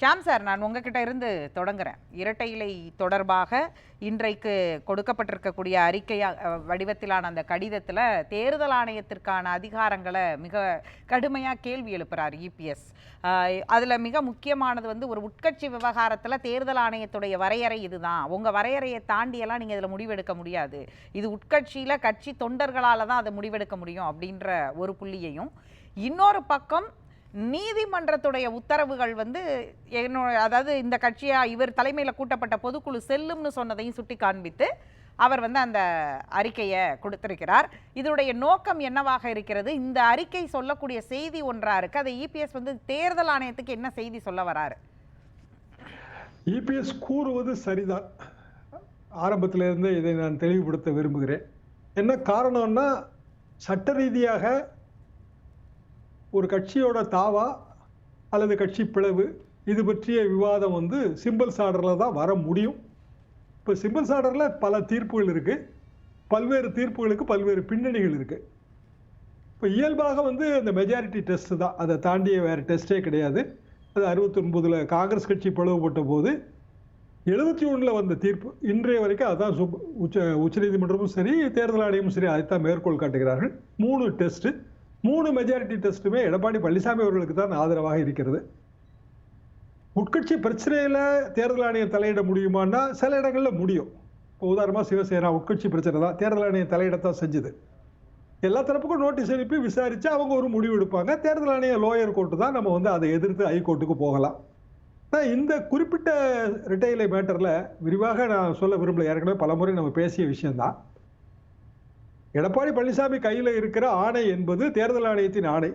Shyam sir நான் உங்ககிட்ட இருந்து தொடங்குறேன். இரட்டை இலை தொடர்பாக இன்றைக்கு கொடுக்கப்பட்டிருக்கக்கூடிய அறிக்கை வடிவத்திலான அந்த கடிதத்தில் தேர்தல் ஆணையத்திற்கான அதிகாரங்களை மிக கடுமையாக கேள்வி எழுப்புறார் இபிஎஸ் அதில் மிக முக்கியமானது வந்து ஒரு உட்கட்சி விவகாரத்தில் தேர்தல் ஆணையத்துடைய வரையறை இதுதான். உங்கள் வரையறையை தாண்டியெல்லாம் நீங்கள் இதில் முடிவெடுக்க முடியாது. இது உட்கட்சியில் கட்சி தொண்டர்களால் தான் அதை முடிவெடுக்க முடியும் அப்படின்ற ஒரு புள்ளியையும். இன்னொரு பக்கம் நீதிமன்றத்துடைய உத்தரவுகள் வந்து என்னோட அதாவது இந்த கட்சியாக இவர் தலைமையில் கூட்டப்பட்ட பொதுக்குழு செல்லும்னு சொன்னதையும் சுட்டி காண்பித்து அவர் வந்து அந்த அறிக்கையை கொடுத்திருக்கிறார். இதனுடைய நோக்கம் என்னவாக இருக்கிறது? இந்த அறிக்கை சொல்லக்கூடிய செய்தி ஒன்றா இருக்கு. அதை இபிஎஸ் வந்து தேர்தல் ஆணையத்துக்கு என்ன செய்தி சொல்ல வராரு? இபிஎஸ் கூறுவது சரிதான். ஆரம்பத்திலிருந்து இதை நான் தெளிவுபடுத்த விரும்புகிறேன். என்ன காரணம்னா சட்ட ரீதியாக ஒரு கட்சியோட தாவா அல்லது கட்சி பிளவு இது பற்றிய விவாதம் வந்து சிம்பிள்ஸ் ஆர்டரில் தான் வர முடியும். இப்போ சிம்பிள்ஸ் ஆர்டரில் பல தீர்ப்புகள் இருக்குது பல்வேறு தீர்ப்புகளுக்கு பல்வேறு பின்னணிகள் இருக்குது இப்போ இயல்பாக வந்து அந்த மெஜாரிட்டி டெஸ்ட் தான். அதை தாண்டிய வேறு டெஸ்ட்டே கிடையாது. அது அறுபத்தொன்பதில் காங்கிரஸ் கட்சி பிளவுபட்ட போது எழுபத்தி ஒன்றில் வந்த தீர்ப்பு. இன்றைய வரைக்கும் அதான் சுப் உச்ச உச்சநீதிமன்றமும் சரி தேர்தல் ஆணையமும் சரி அதைத்தான் மேற்கோள் காட்டுகிறார்கள். மூணு டெஸ்ட்டு மூணு மெஜாரிட்டி டெஸ்ட்டுமே எடப்பாடி பழனிசாமி அவர்களுக்கு தான் ஆதரவாக இருக்கிறது. உட்கட்சி பிரச்சனையில் தேர்தல் ஆணையம் தலையிட முடியுமான்னா சில இடங்களில் முடியும். இப்போ உதாரணமாக சிவசேனா உட்கட்சி பிரச்சனை தான். தேர்தல் ஆணையம் தலையிடத்தான் செஞ்சது. எல்லா தரப்புக்கும் நோட்டீஸ் அனுப்பி விசாரிச்சு அவங்க ஒரு முடிவு எடுப்பாங்க. தேர்தல் ஆணைய லோயர் கோர்ட்டு தான் நம்ம வந்து அதை எதிர்த்து ஹைகோர்ட்டுக்கு போகலாம். ஆனால் இந்த குறிப்பிட்ட ரிட்டைலை மேட்டரில் விரிவாக நான் சொல்ல விரும்பல. ஏற்கனவே பலமுறை நம்ம பேசிய விஷயம்தான். எடப்பாடி பழனிசாமி கையில் இருக்கிற ஆணை என்பது தேர்தல் ஆணையத்தின் ஆணை.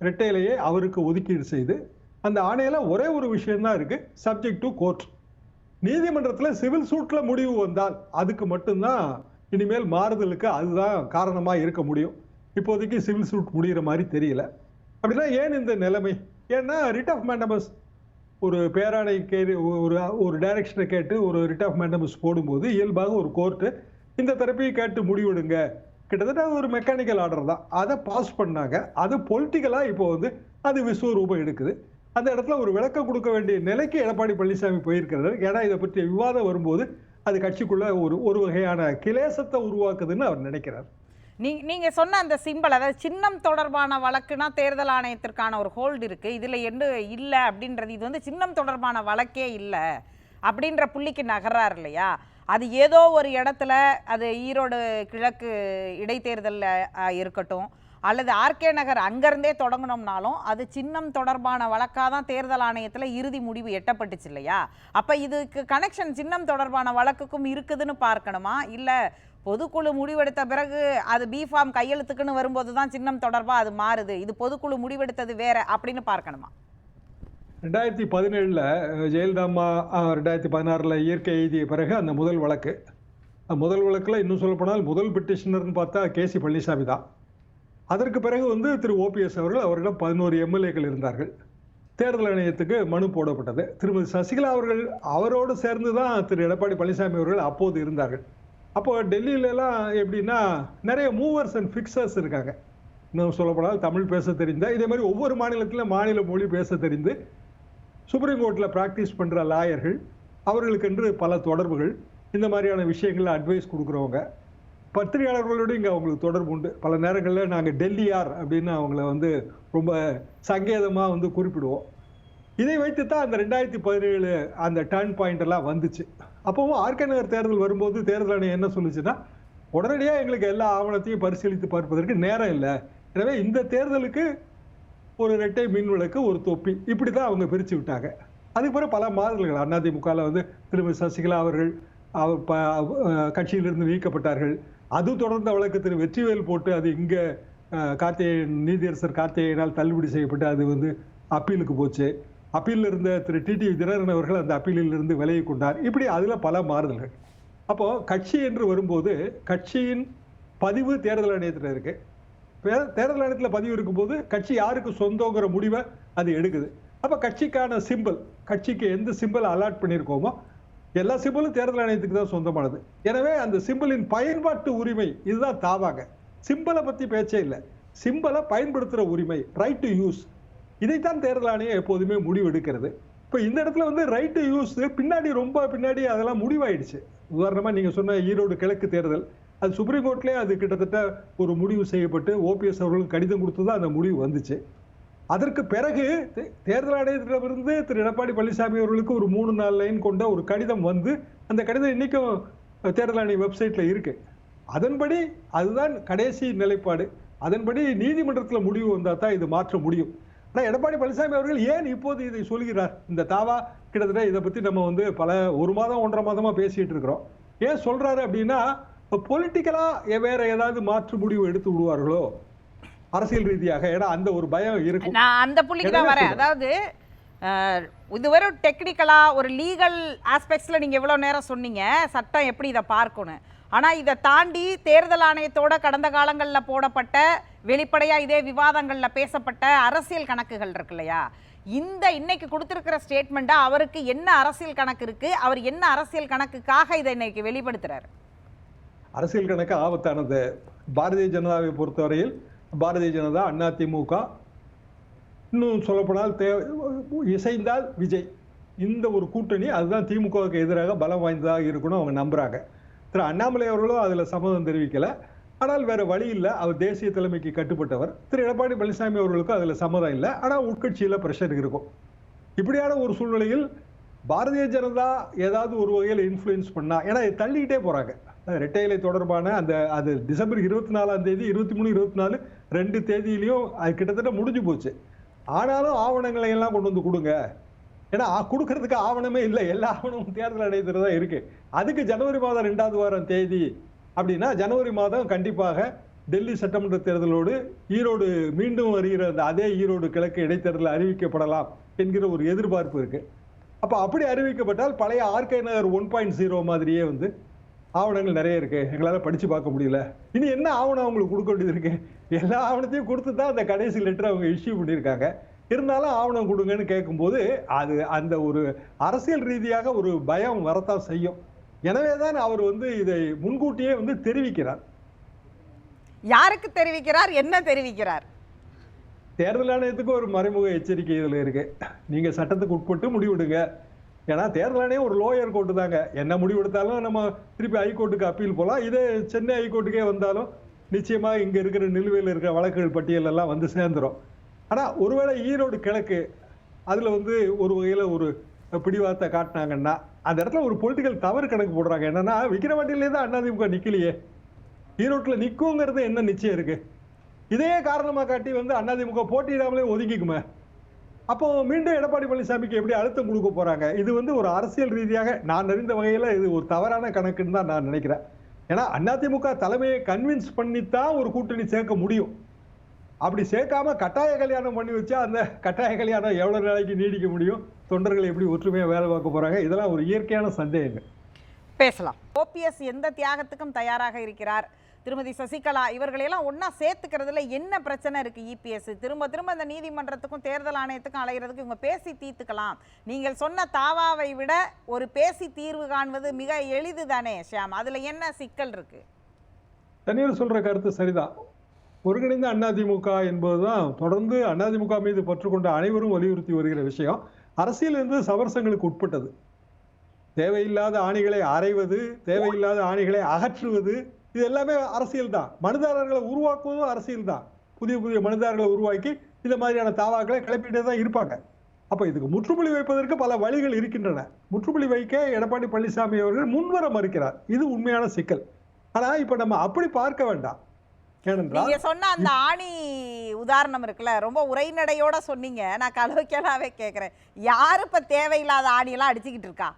ரெட்டையிலேயே அவருக்கு ஒதுக்கீடு செய்து அந்த ஆணையில் ஒரே ஒரு விஷயம்தான் இருக்குது சப்ஜெக்ட் டு கோர்ட் நீதிமன்றத்தில் சிவில் சூட்டில் முடிவு வந்தால் அதுக்கு மட்டும்தான் இனிமேல் மாறுதலுக்கு அதுதான் காரணமாக இருக்க முடியும். இப்போதைக்கு சிவில் சூட் முடிகிற மாதிரி தெரியல. அப்படின்னா ஏன் இந்த நிலைமை? ஏன்னா ரிட் ஆஃப் மேண்டமஸ் ஒரு பேராணை கே ஒரு ஒரு டைரக்ஷனை கேட்டு ஒரு ரிட் ஆஃப் மேண்டமஸ் போடும்போது இயல்பாக ஒரு கோர்ட்டு இந்த தரப்பையும் கேட்டு முடிவெடுங்க. கிட்டத்தட்ட ஒரு மெக்கானிக்கல் ஆர்டர் தான். அதை பாஸ் பண்ணாங்க. அது பொலிட்டிக்கலாக இப்போ வந்து அது விஸ்வரூபம் எடுக்குது. அந்த இடத்துல ஒரு விளக்கம் கொடுக்க வேண்டிய நிலைக்கு எடப்பாடி பழனிசாமி போயிருக்கிறார். ஏன்னா இதை பற்றிய விவாதம் வரும்போது அது கட்சிக்குள்ள ஒரு ஒரு வகையான கிளேசத்தை உருவாக்குதுன்னு அவர் நினைக்கிறார். நீ நீங்கள் சொன்ன அந்த சிம்பல் அதாவது சின்னம் தொடர்பான வழக்குனா தேர்தல் ஆணையத்திற்கான ஒரு ஹோல்டு இருக்குது இதில் என்ன இல்லை அப்படின்றது இது வந்து சின்னம் தொடர்பான வழக்கே இல்லை அப்படின்ற புள்ளிக்கு நகர்றார் இல்லையா? அது ஏதோ ஒரு இடத்துல அது ஈரோடு கிழக்கு இடைத்தேர்தலில் இருக்கட்டும். அல்லது ஆர்கே நகர் அங்கேருந்தே தொடங்கணும்னாலும் அது சின்னம் தொடர்பான வழக்காக தான் தேர்தல் ஆணையத்தில் இறுதி முடிவு எட்டப்பட்டுச்சு இல்லையா? அப்போ இதுக்கு கனெக்ஷன் சின்னம் தொடர்பான வழக்குக்கும் இருக்குதுன்னு பார்க்கணுமா? இல்லை பொதுக்குழு முடிவெடுத்த பிறகு அது பிஃபார்ம் கையெழுத்துக்குன்னு வரும்போது தான் சின்னம் தொடர்பாக அது மாறுது? இது பொதுக்குழு முடிவெடுத்தது வேற அப்படின்னு பார்க்கணுமா? ரெண்டாயிரத்தி பதினேழில் ஜெயலலிதா அம்மா ரெண்டாயிரத்தி பதினாறில் இயற்கை எழுதிய பிறகு அந்த முதல் வழக்கு. முதல் வழக்கில் இன்னும் சொல்லப்போனால் முதல் பெட்டிஷனர்னு பார்த்தா கேசி பழனிசாமி தான். அதற்கு பிறகு வந்து திரு ஓபிஎஸ் அவர்கள் அவரிடம் பதினோரு எம்எல்ஏக்கள் இருந்தார்கள். தேர்தல் ஆணையத்துக்கு மனு போடப்பட்டது. திருமதி சசிகலா அவர்கள் அவரோடு சேர்ந்து தான் திரு எடப்பாடி பழனிசாமி அவர்கள் அப்போது இருந்தார்கள். அப்போ டெல்லியிலலாம் எப்படின்னா நிறைய மூவர்ஸ் அண்ட் ஃபிக்சர்ஸ் இருக்காங்க. இன்னும் சொல்லப்போனால் தமிழ் பேச தெரிந்த இதே மாதிரி ஒவ்வொரு மாநிலத்திலும் மாநில மொழி பேச தெரிந்து சுப்ரீம் கோர்ட்டில் ப்ராக்டிஸ் பண்ணுற லாயர்கள் அவர்களுக்கென்று பல தொடர்புகள் இந்த மாதிரியான விஷயங்களில் அட்வைஸ் கொடுக்குறவங்க. பத்திரிகையாளர்களோடு இங்கே அவங்களுக்கு தொடர்பு உண்டு. பல நேரங்களில் நாங்கள் டெல்லியார் அப்படின்னு அவங்கள வந்து ரொம்ப சங்கேதமாக வந்து குறிப்பிடுவோம். இதை வைத்து தான் அந்த ரெண்டாயிரத்தி பதினேழு அந்த டர்ன் பாயிண்ட் எல்லாம் வந்துச்சு. அப்போவும் ஆர்கே நகர் தேர்தல் வரும்போது தேர்தல் ஆணையம் என்ன சொல்லுச்சுன்னா உடனடியாக எங்களுக்கு எல்லா ஆவணத்தையும் பரிசீலித்து பார்ப்பதற்கு நேரம் இல்லை. எனவே இந்த தேர்தலுக்கு ஒரு ரெட்டை மின் விளக்கு ஒரு தொப்பி. இப்படி தான் அவங்க பிரித்து விட்டாங்க. அதுக்கப்புறம் பல மாதங்கள் அதிமுகவில் வந்து திருமதி சசிகலா அவர்கள் அவர் ப கட்சியிலிருந்து நீக்கப்பட்டார்கள். அது தொடர்ந்த வழக்கு திரு வெற்றிவேல் போட்டு அது இங்கே கார்த்திகேயன் நீதியரசர் கார்த்திகேயனால் தள்ளுபடி செய்யப்பட்டு அது வந்து அப்பீலுக்கு போச்சு. அப்பீலில் இருந்த திரு டிடி தினகரன் அவர்கள் அந்த அப்பீலில் இருந்து விலகி கொண்டார். இப்படி அதில் பல மாறுதல்கள். அப்போது கட்சி என்று வரும்போது கட்சியின் பதிவு தேர்தல் ஆணையத்தில் இருக்குது தேர்தல் ஆணையத்தில் பதிவு இருக்கும்போது கட்சி யாருக்கு சொந்தங்கிற முடிவை அது எடுக்குது. அப்போ கட்சிக்கான சிம்பிள் கட்சிக்கு எந்த சிம்பிள் அலாட் பண்ணியிருக்கோமோ எல்லா சிம்பிளும் தேர்தல் ஆணையத்துக்கு தான் சொந்தமானது. எனவே அந்த சிம்பிளின் பயன்பாட்டு உரிமை இதுதான் தாவாங்க சிம்பிளை பற்றி பேச்சே இல்லை. சிம்பிளை பயன்படுத்துகிற உரிமை ரைட் டு யூஸ் இதைத்தான் தேர்தல் ஆணையம் எப்போதுமே முடிவெடுக்கிறது இப்போ இந்த இடத்துல வந்து ரைட்டு யூஸ் பின்னாடி ரொம்ப பின்னாடி அதெல்லாம் முடிவாயிடுச்சு. உதாரணமாக நீங்கள் சொன்ன ஈரோடு கிழக்கு தேர்தல் அது சுப்ரீம் கோர்ட்லயே அது கிட்டத்தட்ட ஒரு முடிவு செய்யப்பட்டு ஓபிஎஸ் அவர்களுக்கு கடிதம் கொடுத்து தான் அந்த முடிவு வந்துச்சு. அதற்கு பிறகு தே- தேர்தல் ஆணையத்திடமிருந்து திரு எடப்பாடி பழனிசாமி அவர்களுக்கு ஒரு மூணு நாலு லைன் கொண்ட ஒரு கடிதம் வந்து அந்த கடிதம் இன்னைக்கும் தேர்தல் ஆணைய வெப்சைட்ல இருக்கு. அதன்படி அதுதான் கடைசி நிலைப்பாடு. அதன்படி நீதிமன்றத்தில் முடிவு வந்தால் தான் இது மாற்ற முடியும். ஆனால் எடப்பாடி பழனிசாமி அவர்கள் ஏன் இப்போது இதை சொல்கிறார்? இந்த தாவா கிட்டத்தட்ட இதை பற்றி நம்ம வந்து பல ஒரு மாதம் ஒன்றரை மாதமாக பேசிகிட்டு இருக்கிறோம். ஏன் சொல்கிறாரு அப்படின்னா பொலிட்டிக்கலா வேற ஏதாவது மாற்று முடிவு எடுத்து விடுவார்களோ? அரசியல் ரீதியாக. ஏன்னா அந்த ஒரு பயம் இருக்கும். நான் அந்த புள்ளிக்கு தான் வரேன். அதாவது அஹ், இது வெறும் டெக்னிக்கலா ஒரு லீகல் ஆஸ்பெக்ட்ஸ்ல நீங்க எவ்வளவு நேரம் சொன்னீங்க. சட்டம் எப்படி இதை பார்க்கணும்? ஆனா இதை தாண்டி தேர்தல் ஆணையத்தோட கடந்த காலங்கள்ல போடப்பட்ட வெளிப்படையா இதே விவாதங்கள்ல பேசப்பட்ட அரசியல் கணக்குகள் இருக்கு இல்லையா? இந்த இன்னைக்கு கொடுத்திருக்கிற ஸ்டேட்மெண்ட்டா அவருக்கு என்ன அரசியல் கணக்கு இருக்கு? அவர் என்ன அரசியல் கணக்குக்காக இதை இன்னைக்கு வெளிப்படுத்துறாரு? அரசியல் கணக்கு ஆபத்தானது. பாரதிய ஜனதாவை பொறுத்தவரையில் பாரதிய ஜனதா அதிமுக இன்னும் சொல்லப்போனால் தே இசைந்தால் விஜய். இந்த ஒரு கூட்டணி அதுதான் திமுகவுக்கு எதிராக பலம் வாய்ந்ததாக இருக்கணும் அவங்க நம்புகிறாங்க திரு அண்ணாமலை அவர்களும் அதில் சம்மதம் தெரிவிக்கலை. ஆனால் வேறு வழி இல்லை. அவர் தேசிய தலைமைக்கு கட்டுப்பட்டவர். திரு எடப்பாடி பழனிசாமி அவர்களுக்கும் அதில் சம்மதம் இல்லை. ஆனால் உட்கட்சியில் பிரஷர் இருக்கும். இப்படியான ஒரு சூழ்நிலையில் பாரதிய ஜனதா ஏதாவது ஒரு வகையில் இன்ஃப்ளூயன்ஸ் பண்ணா ஏன்னா தள்ளிக்கிட்டே போகிறாங்க ரெட்டையிலை தொடர்பான அந்த அது டிசம்பர் இருபத்தி நாலாம் தேதி இருபத்தி மூணு இருபத்தி நாலு ரெண்டு தேதியிலையும் அது கிட்டத்தட்ட முடிஞ்சு போச்சு. ஆனாலும் ஆவணங்களை எல்லாம் கொண்டு வந்து கொடுங்க. ஏன்னா கொடுக்கறதுக்கு ஆவணமே இல்லை. எல்லா ஆவணமும் தேர்தல் அடையத்தில் தான் இருக்கு. அதுக்கு ஜனவரி மாதம் ரெண்டாவது வாரம் தேதி அப்படின்னா ஜனவரி மாதம் கண்டிப்பாக டெல்லி சட்டமன்ற தேர்தலோடு ஈரோடு மீண்டும் வருகிற அந்த அதே ஈரோடு கிழக்கு இடைத்தேர்தல் அறிவிக்கப்படலாம் என்கிற ஒரு எதிர்பார்ப்பு இருக்கு. அப்போ அப்படி அறிவிக்கப்பட்டால் பழைய RK Nagar one point zero மாதிரியே வந்து ஆவணங்கள் நிறைய இருக்கு. எங்களால படிச்சு பார்க்க முடியல. இனி என்ன ஆவணம் அவங்களுக்கு கொடுக்க வேண்டியது இருக்கு? எல்லா ஆவணத்தையும் கொடுத்து தான் அந்த கடைசி லெட்டர் அவங்க இஷ்யூ பண்ணியிருக்காங்க. இருந்தாலும் ஆவணம் கொடுங்கன்னு கேட்கும்போது அது அந்த ஒரு அரசியல் ரீதியாக ஒரு பயம் வரத்தான் செய்யும். எனவே தான் அவர் வந்து இதை முன்கூட்டியே வந்து தெரிவிக்கிறார். யாருக்கு தெரிவிக்கிறார்? என்ன தெரிவிக்கிறார்? தேர்தல் ஆணையத்துக்கு ஒரு மறைமுக எச்சரிக்கை இதுல இருக்கு. நீங்க சட்டத்துக்கு உட்பட்டு முடிவெடுங்க. ஏன்னா தேர்தல் ஒரு லோயர் கோர்ட்டு தாங்க. என்ன முடிவெடுத்தாலும் நம்ம திருப்பி ஹைகோர்ட்டுக்கு அப்பீல் போகலாம் இதே சென்னை ஹைகோர்ட்டுக்கே வந்தாலும் நிச்சயமாக இங்கே இருக்கிற நிலுவையில் இருக்கிற வழக்குகள் பட்டியலெல்லாம் வந்து சேர்ந்துரும். ஆனால் ஒருவேளை ஈரோடு கிழக்கு அதில் வந்து ஒரு வகையில் ஒரு பிடிவார்த்தை காட்டினாங்கன்னா அந்த இடத்துல ஒரு பொலிட்டிக்கல் தவறு கணக்கு போடுறாங்க. என்னன்னா விக்கிரவாண்டியிலே தான் அதிமுக நிற்கலையே ஈரோட்டில் நிற்குங்கிறது என்ன நிச்சயம் இருக்கு? இதே காரணமாக காட்டி வந்து அதிமுக போட்டியிடாமலே ஒதுக்கிக்குமே. அப்போ மீண்டும் எடப்பாடி பழனிசாமிக்கு எப்படி அழுத்தம் கொடுக்க போறாங்க? இது வந்து ஒரு அரசியல் ரீதியாக நான் அறிந்த வகையில இது ஒரு தவறான கணக்குன்னு தான் நான் நினைக்கிறேன். ஏன்னா அதிமுக தலைமையை கன்வின்ஸ் பண்ணித்தான் ஒரு கூட்டணி சேர்க்க முடியும். அப்படி சேர்க்காம கட்டாய கல்யாணம் பண்ணி வச்சா அந்த கட்டாய கல்யாணம் எவ்வளவு நாளைக்கு நீடிக்க முடியும்? தொண்டர்கள் எப்படி ஒற்றுமையாக வேலை பார்க்க போறாங்க? இதெல்லாம் ஒரு இயற்கையான சந்தேகங்கள். பேசலாம். ஓபிஎஸ் எந்த தியாகத்துக்கும் தயாராக இருக்கிறார்? திருமதி சசிகலா இவர்களையெல்லாம் ஒன்றா சேர்த்துக்கிறதுல என்ன பிரச்சனை இருக்குது இபிஎஸ் திரும்ப திரும்ப இந்த நீதிமன்றத்துக்கும் தேர்தல் ஆணையத்துக்கும் அலைகிறதுக்கு இவங்க பேசி தீர்த்துக்கலாம். நீங்கள் சொன்ன தாவாவை விட ஒரு பேசி தீர்வு காண்பது மிக எளிது தானே ஷியாம்? அதில் என்ன சிக்கல் இருக்குது தனியார் சொல்கிற கருத்து சரிதான். ஒருங்கிணைந்த அதிமுக என்பதுதான் தொடர்ந்து அதிமுக மீது பற்றுக்கொண்ட அனைவரும் வலியுறுத்தி வருகிற விஷயம். அரசியல் என்பது சமரசங்களுக்கு உட்பட்டது. தேவையில்லாத ஆணிகளை அரைவது தேவையில்லாத ஆணிகளை அகற்றுவது இது எல்லாமே அரசியல் தான். மனுதாரர்களை உருவாக்குவதும் அரசியல் தான். புதிய புதிய மனுதாரர்களை உருவாக்கி இந்த மாதிரியான தாவாக்களை கிளப்பிட்டே தான் இருப்பாங்க. அப்ப இதுக்கு முற்றுப்புள்ளி வைப்பதற்கு பல வழிகள் இருக்கின்றன. முற்றுப்புள்ளி வைக்க எடப்பாடி பழனிசாமி அவர்கள் முன்வர மறுக்கிறார். இது உண்மையான சிக்கல். ஆனா இப்ப நம்ம அப்படி பார்க்க வேண்டாம். நீங்க சொன்ன அந்த ஆணி உதாரணம் இருக்குல்ல ரொம்ப உரைநடையோட சொன்னீங்க. நான் கலவைக்கலாவே கேட்குறேன் யாரு இப்ப தேவையில்லாத ஆணியெல்லாம் அடிச்சுக்கிட்டு இருக்கா?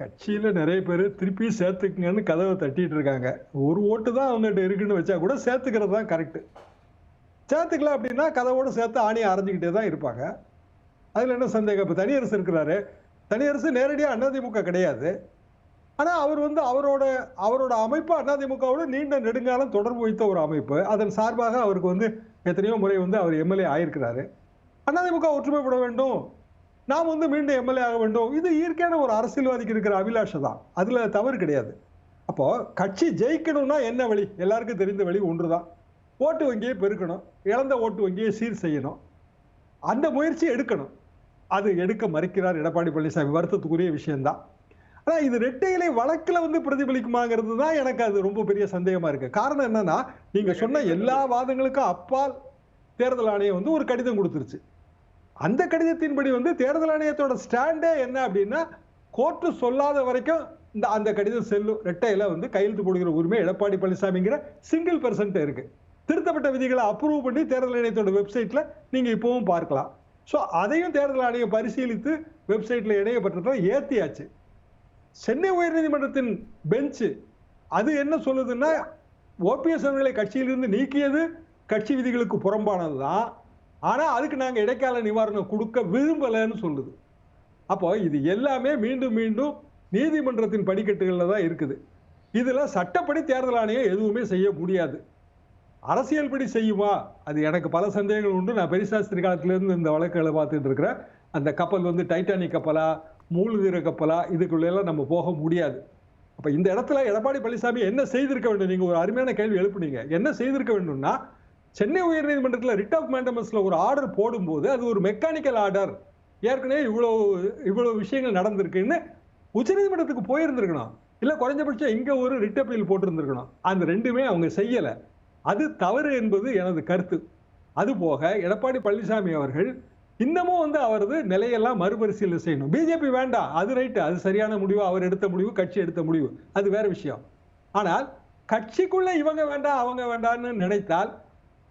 கட்சியில் நிறைய பேர் திருப்பி சேர்த்துக்குங்கன்னு கதவை தட்டிட்டு இருக்காங்க. ஒரு ஓட்டு தான் அவங்ககிட்ட இருக்குன்னு வச்சா கூட சேர்த்துக்கிறது தான் கரெக்ட் சேர்த்துக்கல அப்படின்னா கதவோடு சேர்த்து ஆணியை அரைஞ்சிக்கிட்டே தான் இருப்பாங்க. அதில் என்ன சந்தேகம்? இப்போ தனியரசு இருக்கிறாரு. தனியரசு நேரடியாக அண்ணாதிமுக கிடையாது. ஆனால் அவர் வந்து அவரோட அவரோட அமைப்பு அதிமுகவோட நீண்ட நெடுங்காலம் தொடர்பு வைத்த ஒரு அமைப்பு. அதன் சார்பாக அவருக்கு வந்து எத்தனையோ முறை வந்து அவர் எம்எல்ஏ ஆயிருக்கிறாரு. அதிமுக ஒற்றுமைப்பட வேண்டும். நாம் வந்து மீண்டும் எம்எல்ஏ ஆக வேண்டும். இது இயற்கையான ஒரு அரசியல்வாதிக்கு இருக்கிற அபிலாஷை தான். அதில் தவறு கிடையாது. அப்போ கட்சி ஜெயிக்கணும்னா என்ன வழி? எல்லாருக்கும் தெரிந்த வழி ஒன்று தான் ஓட்டு வங்கியை பெருக்கணும். இழந்த ஓட்டு வங்கியை சீர் செய்யணும். அந்த முயற்சி எடுக்கணும். அது எடுக்க மறுக்கிறார் எடப்பாடி பழனிசாமி. வருத்தத்துக்குரிய விஷயம்தான். ஆனால் இது ரெட்டை வழக்கில் வந்து பிரதிபலிக்குமாங்கிறது தான் எனக்கு அது ரொம்ப பெரிய சந்தேகமாக இருக்குது காரணம் என்னன்னா நீங்கள் சொன்ன எல்லா வாதங்களுக்கும் அப்பால் தேர்தல் ஆணையம் வந்து ஒரு கடிதம் கொடுத்துருச்சு. அந்த கடிதத்தின்படி வந்து தேர்தல் ஆணையத்தோட ஸ்டாண்டே என்ன அப்படின்னா கோர்ட்டு சொல்லாத வரைக்கும் இந்த அந்த கடிதம் செல்லும் ரெட்டையில வந்து கையெழுத்து போடுகிற உரிமை எடப்பாடி பழனிசாமிங்கிற சிங்கிள் பெர்சன்ட் இருக்கு. திருத்தப்பட்ட விதிகளை அப்ரூவ் பண்ணி தேர்தல் ஆணையத்தோட வெப்சைட்ல நீங்க இப்பவும் பார்க்கலாம். ஸோ அதையும் தேர்தல் ஆணையம் பரிசீலித்து வெப்சைட்ல இணையப்பட்டதை ஏத்தியாச்சு. சென்னை உயர்நீதிமன்றத்தின் பெஞ்சு அது என்ன சொல்லுதுன்னா ஓபிஎஸ் அவர்களை கட்சியிலிருந்து நீக்கியது கட்சி விதிகளுக்கு புறம்பானது தான் ஆனால் அதுக்கு நாங்கள் இடைக்கால நிவாரணம் கொடுக்க விரும்பலைன்னு சொல்லுது. அப்போ இது எல்லாமே மீண்டும் மீண்டும் நீதிமன்றத்தின் படிக்கட்டுகளில் தான் இருக்குது. இதில் சட்டப்படி தேர்தல் ஆணையம் எதுவுமே செய்ய முடியாது. அரசியல் படி செய்யுமா? அது எனக்கு பல சந்தேகங்கள் உண்டு. நான் பெரிசாஸ்திரி காலத்திலேருந்து இந்த வழக்குகளை பார்த்துட்டு இருக்கிறேன். அந்த கப்பல் வந்து டைட்டானிக் கப்பலா மூழ்கிற கப்பலா இதுக்குள்ளெல்லாம் நம்ம போக முடியாது. அப்போ இந்த இடத்துல எடப்பாடி பழனிசாமி என்ன செய்திருக்க வேண்டும்? நீங்கள் ஒரு அருமையான கேள்வி எழுப்புனீங்க. என்ன செய்திருக்க வேண்டும்னா சென்னை உயர்நீதிமன்றத்தில் ரிட் ஆஃப் மேண்டமஸில் ஒரு ஆர்டர் போடும்போது அது ஒரு மெக்கானிக்கல் ஆர்டர் ஏற்கனவே இவ்வளோ இவ்வளோ விஷயங்கள் நடந்திருக்குன்னு உச்சநீதிமன்றத்துக்கு போயிருந்திருக்கணும். இல்லை குறைஞ்சபட்சம் இங்கே ஒரு ரிட் அப்பீல் போட்டிருந்துருக்கணும். அந்த ரெண்டுமே அவங்க செய்யலை. அது தவறு என்பது எனது கருத்து. அது போக எடப்பாடி பழனிசாமி அவர்கள் இன்னமும் வந்து அவரது நிலையெல்லாம் மறுபரிசீலனை செய்யணும். பிஜேபி வேண்டாம். அது ரைட்டு அது சரியான முடிவு. அவர் எடுத்த முடிவு கட்சி எடுத்த முடிவு. அது வேற விஷயம். ஆனால் கட்சிக்குள்ளே இவங்க வேண்டாம் அவங்க வேண்டாம்னு நினைத்தால்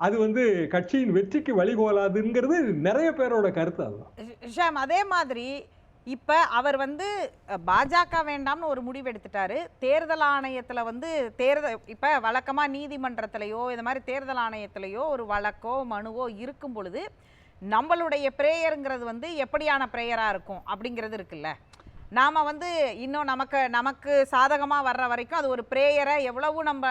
அது வந்து கட்சியின் வெற்றிக்கு வழிகோலாதுங்கிறது நிறைய பேரோட கருத்து அதுதான். ஷாம் அதே மாதிரி இப்போ அவர் வந்து பாஜக வேண்டாம்னு ஒரு முடிவு எடுத்துட்டாரு. தேர்தல் ஆணையத்தில் வந்து தேர்தல் இப்போ வழக்கமாக நீதிமன்றத்திலையோ இது மாதிரி தேர்தல் ஆணையத்திலையோ ஒரு வழக்கோ மனுவோ இருக்கும் பொழுது நம்மளுடைய ப்ரேயருங்கிறது வந்து எப்படியான ப்ரேயராக இருக்கும் அப்படிங்கிறது இருக்குல்ல? நாம் வந்து இன்னும் நமக்கு நமக்கு சாதகமாக வர்ற வரைக்கும் அது ஒரு ப்ரேயரை எவ்வளவு நம்ம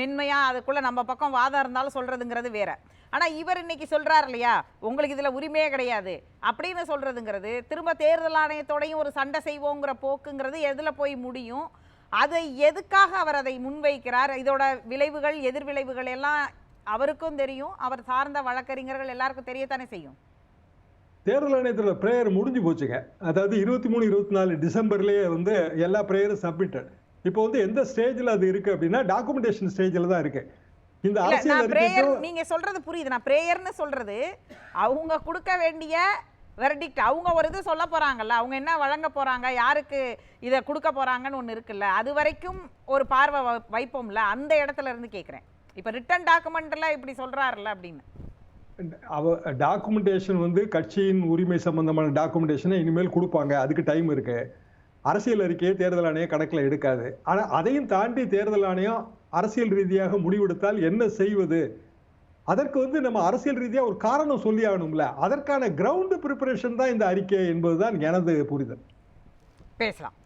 மென்மையாக அதுக்குள்ளே நம்ம பக்கம் வாதம் இருந்தாலும் சொல்கிறதுங்கிறது வேறு. ஆனால் இவர் இன்னைக்கு சொல்கிறார் இல்லையா? உங்களுக்கு இதில் உரிமையே கிடையாது அப்படின்னு சொல்கிறதுங்கிறது திரும்ப தேர்தல் ஆணையத்தோடையும் ஒரு சண்டை செய்வோங்கிற போக்குங்கிறது எதில் போய் முடியும்? அதை எதுக்காக அவர் அதை முன்வைக்கிறார்? இதோட விளைவுகள் எதிர்விளைவுகள் எல்லாம் அவருக்கும் தெரியும். அவர் சார்ந்த வழக்கறிஞர்கள் எல்லாருக்கும் தெரியத்தானே செய்யும்? தேர்தல் ஆணையத்தோட பிரேயர் முடிஞ்சு போச்சுங்க. அதாவது இருபத்தி மூணு இருபத்தி நாலு டிசம்பர்லயே வந்து எல்லா பிரேயரும் சப்மிட்டட் இப்போ வந்து எந்த ஸ்டேஜ்ல அது இருக்கு அப்படின்னா டாக்குமெண்டேஷன் ஸ்டேஜ்ல தான் இருக்கு. இந்த அரசியல் நீங்க சொல்றது புரியுது. நான் பிரேயர்னு சொல்றது அவங்க கொடுக்க வேண்டிய வெர்டிக்ட் அவங்க ஒரு இது சொல்ல போறாங்கல்ல அவங்க என்ன வழங்க போறாங்க யாருக்கு இதை கொடுக்க போறாங்கன்னு ஒன்று இருக்குல்ல அது வரைக்கும் ஒரு பார்வை வைப்போம்ல அந்த இடத்துல இருந்து கேட்குறேன் இப்போ ரிட்டன் டாக்குமெண்ட்ல இப்படி சொல்றாருல்ல அப்படின்னு. அவ டாக்குமெண்டேஷன் வந்து கட்சியின் உரிமை சம்பந்தமான டாக்குமெண்டேஷனை இனிமேல் கொடுப்பாங்க. அதுக்கு டைம் இருக்கு. அரசியல் அறிக்கையை தேர்தல் ஆணையம் கணக்கில் எடுக்காது. ஆனால் அதையும் தாண்டி தேர்தல் ஆணையம் அரசியல் ரீதியாக முடிவெடுத்தால் என்ன செய்வது? அதற்கு வந்து நம்ம அரசியல் ரீதியாக ஒரு காரணம் சொல்லி ஆகணும்ல. அதற்கான கிரவுண்டு ப்ரிப்பரேஷன் தான் இந்த அறிக்கை என்பதுதான் எனது புரிதல். பேசலாம்.